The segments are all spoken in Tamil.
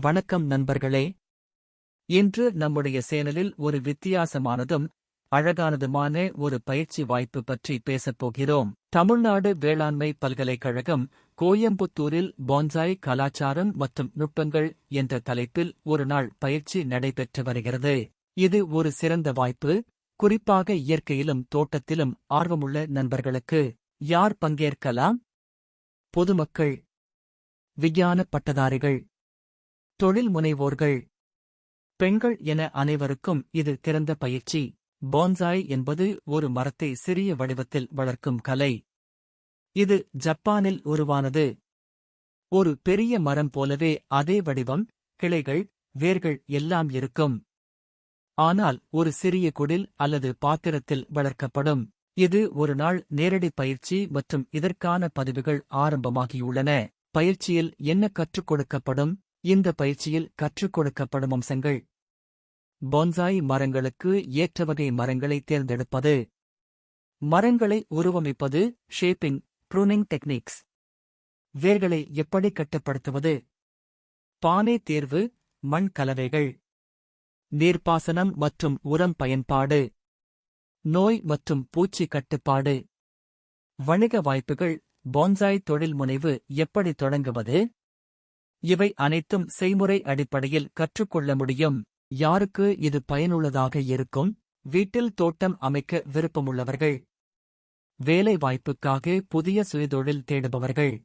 வணக்கம் நண்பர்களே. இன்று நம்முடைய சேனலில் ஒரு வித்தியாசமானதும் அழகானதுமான ஒரு பயிற்சி வாய்ப்பு பற்றி பேசப் போகிறோம். தமிழ்நாடு வேளாண்மை பல்கலைக்கழகம் கோயம்புத்தூரில் பான்சாய் கலாச்சாரம் மற்றும் நுட்பங்கள் என்ற தலைப்பில் ஒரு நாள் பயிற்சி நடைபெற்று வருகிறது. இது ஒரு சிறந்த வாய்ப்பு குறிப்பாக இயற்கையிலும் தோட்டத்திலும் ஆர்வமுள்ள நண்பர்களுக்கு. யார் பங்கேற்கலாம்? பொதுமக்கள். விஞ்ஞான பட்டதாரிகள். தொழில் முனைவோர்கள் பெண்கள் என அனைவருக்கும் இது திறந்த பயிற்சி. பான்சாய் என்பது ஒரு மரத்தை சிறிய வடிவத்தில் வளர்க்கும் கலை. இது ஜப்பானில் உருவானது. ஒரு பெரிய மரம் போலவே அதே வடிவம் கிளைகள் வேர்கள் எல்லாம் இருக்கும். ஆனால் ஒரு சிறிய குடில் அல்லது பாத்திரத்தில் வளர்க்கப்படும். இது ஒரு நாள் நேரடி பயிற்சி மற்றும் இதற்கான பதிவுகள் ஆரம்பமாகியுள்ளன. பயிற்சியில் என்ன கற்றுக் கொடுக்கப்படும்? இந்த பயிற்சியில் கற்றுக் கொடுக்கப்படும் அம்சங்கள். பொன்சாய் மரங்களுக்கு ஏற்ற வகை மரங்களை தேர்ந்தெடுப்பது. மரங்களை உருவமைப்பது ஷேப்பிங் ப்ரூனிங் டெக்னிக்ஸ். வேர்களை எப்படி கட்டுப்படுத்துவது. பானை தேர்வு மண் கலவைகள். நீர்ப்பாசனம் மற்றும் உரம் பயன்பாடு. நோய் மற்றும் பூச்சி கட்டுப்பாடு. வணிக வாய்ப்புகள் பான்சாய் தொழில் முனைவு எப்படி தொடங்குவது. இவை அனைத்தும் செய்முறை அடிப்படையில் கற்றுக்கொள்ள முடியும். யாருக்கு இது பயனுள்ளதாக இருக்கும்? வீட்டில் தோட்டம் அமைக்க விருப்பமுள்ளவர்கள். வேலை வாய்ப்புக்காக புதிய சுயதொழில் தேடுபவர்கள்.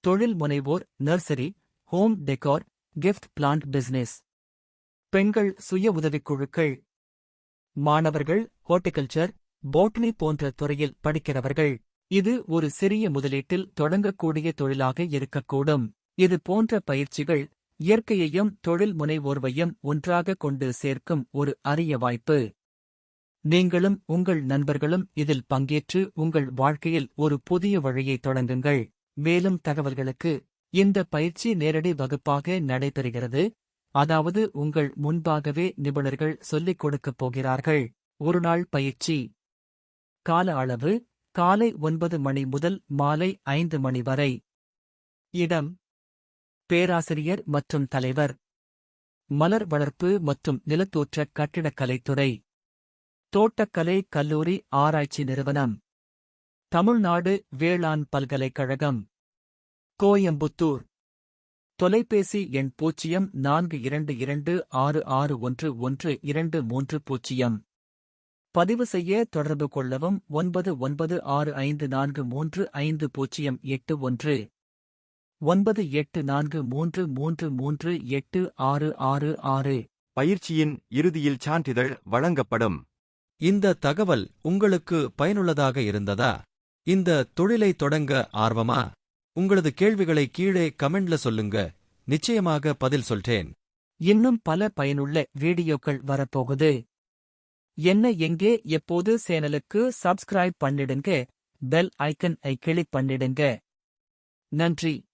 தொழில் முனைவோர் nursery home decor gift plant business. பெண்கள் சுய உதவிக்குழுக்கள். மாணவர்கள் ஹார்டிகல்ச்சர் போட்டனி போன்ற துறையில் படிக்கிறவர்கள். இது ஒரு சிறிய முதலீட்டில் தொடங்கக்கூடிய தொழிலாக இருக்கக்கூடும். இது போன்ற பயிற்சிகள் இயற்கையையும் தொழில் முனைவோர்வையும் ஒன்றாக கொண்டு சேர்க்கும் ஒரு அரிய வாய்ப்பு. நீங்களும் உங்கள் நண்பர்களும் இதில் பங்கேற்று உங்கள் வாழ்க்கையில் ஒரு புதிய வழியை தொடங்குங்கள். மேலும் தகவல்களுக்கு இந்த பயிற்சி நேரடி வகுப்பாக நடைபெறுகிறது. அதாவது உங்கள் முன்பாகவே நிபுணர்கள் சொல்லிக் கொடுக்கப் போகிறார்கள். ஒருநாள் பயிற்சி. கால அளவு காலை ஒன்பது மணி முதல் மாலை ஐந்து மணி வரை. இடம். பேராசிரியர் மற்றும் தலைவர். மலர் வளர்ப்பு மற்றும் நிலத்தோற்ற கட்டிடக்கலைத்துறை. தோட்டக்கலை கல்லூரி ஆராய்ச்சி நிறுவனம். தமிழ்நாடு வேளாண் பல்கலைக்கழகம். கோயம்புத்தூர். தொலைபேசி எண் பூஜ்ஜியம் நான்கு இரண்டு இரண்டு ஆறு ஆறு ஒன்று ஒன்று இரண்டு மூன்று பூஜ்ஜியம். பதிவு செய்ய தொடர்பு கொள்ளவும் ஒன்பது ஒன்பது ஆறு ஐந்து நான்கு மூன்று ஐந்து பூஜ்ஜியம் எட்டு ஒன்று. ஒன்பது எட்டு நான்கு மூன்று மூன்று மூன்று எட்டு ஆறு ஆறு ஆறு. பயிற்சியின் இறுதியில் சான்றிதழ் வழங்கப்படும். இந்த தகவல் உங்களுக்கு பயனுள்ளதாக இருந்ததா? இந்த தொழிலை தொடங்க ஆர்வமா? உங்களது கேள்விகளை கீழே கமெண்ட்ல சொல்லுங்க. நிச்சயமாக பதில் சொல்றேன். இன்னும் பல பயனுள்ள வீடியோக்கள் வரப்போகுது. என்ன எங்கே எப்போது சேனலுக்கு சப்ஸ்கிரைப் பண்ணிடுங்க. பெல் ஐக்கன் ஐ கிளிக் பண்ணிடுங்க. நன்றி.